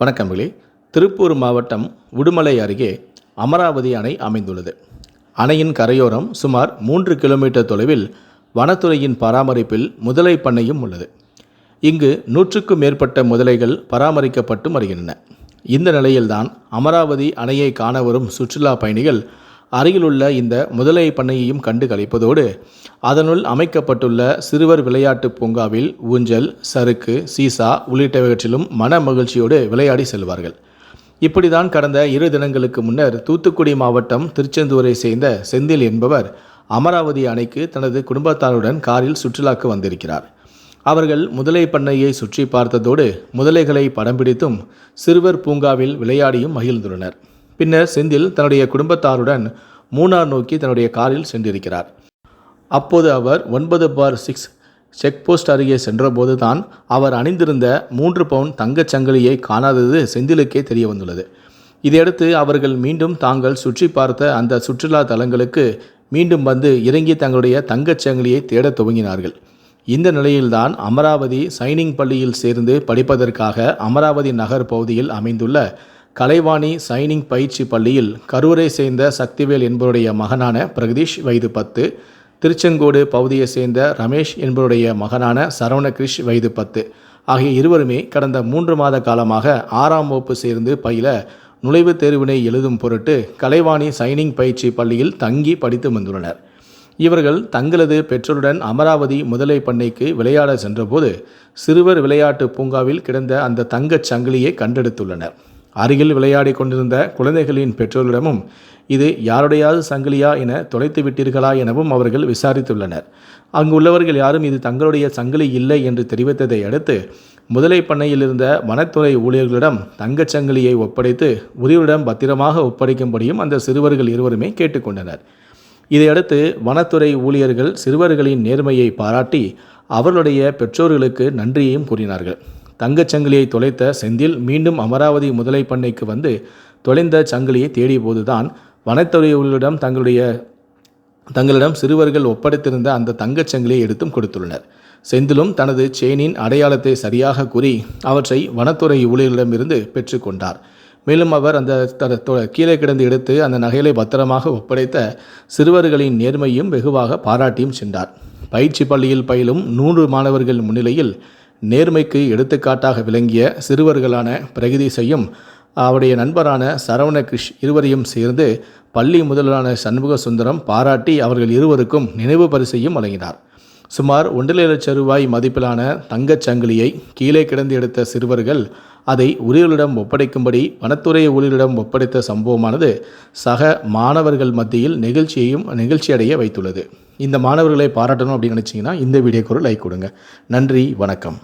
வணக்கங்களே திருப்பூர் மாவட்டம் உடுமலை அருகே அமராவதி அணை அமைந்துள்ளது. அணையின் கரையோரம் சுமார் மூன்று கிலோமீட்டர் தொலைவில் வனத்துறையின் பராமரிப்பில் முதலை பண்ணையும் உள்ளது. இங்கு நூற்றுக்கும் மேற்பட்ட முதலைகள் பராமரிக்கப்பட்டு வருகின்றன. இந்த நிலையில்தான் அமராவதி அணையை காண வரும் சுற்றுலா பயணிகள் அருகிலுள்ள இந்த முதலை பண்ணையையும் கண்டு கழிப்பதோடு அதனுள் அமைக்கப்பட்டுள்ள சிறுவர் விளையாட்டு பூங்காவில் ஊஞ்சல் சறுக்கு சீசா உள்ளிட்டவற்றிலும் மன மகிழ்ச்சியோடு விளையாடி செல்வார்கள். இப்படிதான் கடந்த இரு தினங்களுக்கு முன்னர் தூத்துக்குடி மாவட்டம் திருச்செந்தூரை சேர்ந்த செந்தில் என்பவர் அமராவதி அணைக்கு தனது குடும்பத்தாருடன் காரில் சுற்றுலாக்கு வந்திருக்கிறார். அவர்கள் முதலை பண்ணையை சுற்றி பார்த்ததோடு முதலைகளை படம் பிடித்தும் சிறுவர் பூங்காவில் விளையாடியும் மகிழ்ந்துள்ளனர். பின்னர் செந்தில் தன்னுடைய குடும்பத்தாருடன் மூணார் நோக்கி தன்னுடைய காரில் சென்றிருக்கிறார். அப்போது அவர் ஒன்பது பார் சிக்ஸ் செக் போஸ்ட் அருகே சென்றபோது தான் அவர் அணிந்திருந்த மூன்று பவுன் தங்கச் சங்கிலியை காணாதது செந்திலுக்கே தெரிய வந்துள்ளது. இதையடுத்து அவர்கள் மீண்டும் தாங்கள் சுற்றி பார்த்த அந்த சுற்றுலா தலங்களுக்கு மீண்டும் வந்து இறங்கி தங்களுடைய தங்கச் சங்கிலியை தேடத் துவங்கினார்கள். இந்த நிலையில்தான் அமராவதி சைனிங் பள்ளியில் சேர்ந்து படிப்பதற்காக அமராவதி நகர் பகுதியில் அமைந்துள்ள கலைவாணி சைனிங் பயிற்சி பள்ளியில் கரூரை சேர்ந்த சக்திவேல் என்பவருடைய மகனான பிரகதீஷ் வயது பத்து திருச்செங்கோடு பகுதியை சேர்ந்த ரமேஷ் என்பவருடைய மகனான சரவணகிரிஷ் வயது பத்து ஆகிய இருவருமே கடந்த மூன்று மாத காலமாக ஆறாம் வகுப்பு சேர்ந்து பயில நுழைவுத் தேர்வினை எழுதும் பொருட்டு கலைவாணி சைனிங் பயிற்சி பள்ளியில் தங்கி படித்து வந்துள்ளனர். இவர்கள் தங்களது பெற்றோருடன் அமராவதி முதலை பண்ணைக்கு விளையாட சென்றபோது சிறுவர் விளையாட்டு பூங்காவில் கிடந்த அந்த தங்கச் சங்கிலியை கண்டெடுத்துள்ளனர். அருகில் விளையாடி கொண்டிருந்த குழந்தைகளின் பெற்றோர்களிடமும் இது யாருடையாவது சங்கிலியா என தொலைத்து விட்டீர்களா எனவும் அவர்கள் விசாரித்துள்ளனர். அங்கு உள்ளவர்கள் யாரும் இது தங்களுடைய சங்கிலி இல்லை என்று தெரிவித்ததை அடுத்து முதலை பண்ணையில் இருந்த வனத்துறை ஊழியர்களிடம் தங்கச் சங்கிலியை ஒப்படைத்து உரியவரிடம் பத்திரமாக ஒப்படைக்கும்படியும் அந்த சிறுவர்கள் இருவருமே கேட்டுக்கொண்டனர் இதையடுத்து வனத்துறை ஊழியர்கள் சிறுவர்களின் நேர்மையை பாராட்டி அவர்களுடைய பெற்றோர்களுக்கு நன்றியையும் கூறினார்கள். தங்கச் சங்கிலியை தொலைத்த செந்தில் மீண்டும் அமராவதி முதலை பண்ணைக்கு வந்து தொலைந்த சங்கிலியை தேடிய போதுதான் வனத்துறையினரிடம் தங்களுடைய தங்களிடம் சிறுவர்கள் ஒப்படைத்திருந்த அந்த தங்கச் சங்கிலியை எடுத்தும் கொடுத்துள்ளனர். செந்திலும் தனது செயினின் அடையாளத்தை சரியாக கூறி அவற்றை வனத்துறை ஊழியர்களிடமிருந்து பெற்றுக்கொண்டார் மேலும் அவர் அந்த த- தொ- கீழே கிடந்து எடுத்து அந்த நகைகளை பத்திரமாக ஒப்படைத்த சிறுவர்களின் நேர்மையும் வெகுவாக பாராட்டியும் சென்றார். பயிற்சி பள்ளியில் பயிலும் நூறு மாணவர்கள் முன்னிலையில் நேர்மைக்கு எடுத்துக்காட்டாக விளங்கிய சிறுவர்களான பிரகதீசையும் அவருடைய நண்பரான சரவண கிருஷ் இருவரையும் சேர்ந்து பள்ளி முதல்வரான சண்முக சுந்தரம் பாராட்டி அவர்கள் இருவருக்கும் நினைவு பரிசையும் வழங்கினார். சுமார் ஒன்றரை லட்சம் ரூபாய் மதிப்பிலான தங்கச் சங்கிலியை கீழே கிடந்து எடுத்த சிறுவர்கள் அதை உரியவர்களிடம் ஒப்படைக்கும்படி வனத்துறை ஊழியரிடம் ஒப்படைத்த சம்பவமானது சக மாணவர்கள் மத்தியில் நிகழ்ச்சியையும் நிகழ்ச்சியடைய வைத்துள்ளது. இந்த மாணவர்களை பாராட்டணும் அப்படின்னு நினச்சிங்கன்னா இந்த வீடியோக்கு ஒரு லைக் கொடுங்க. நன்றி வணக்கம்.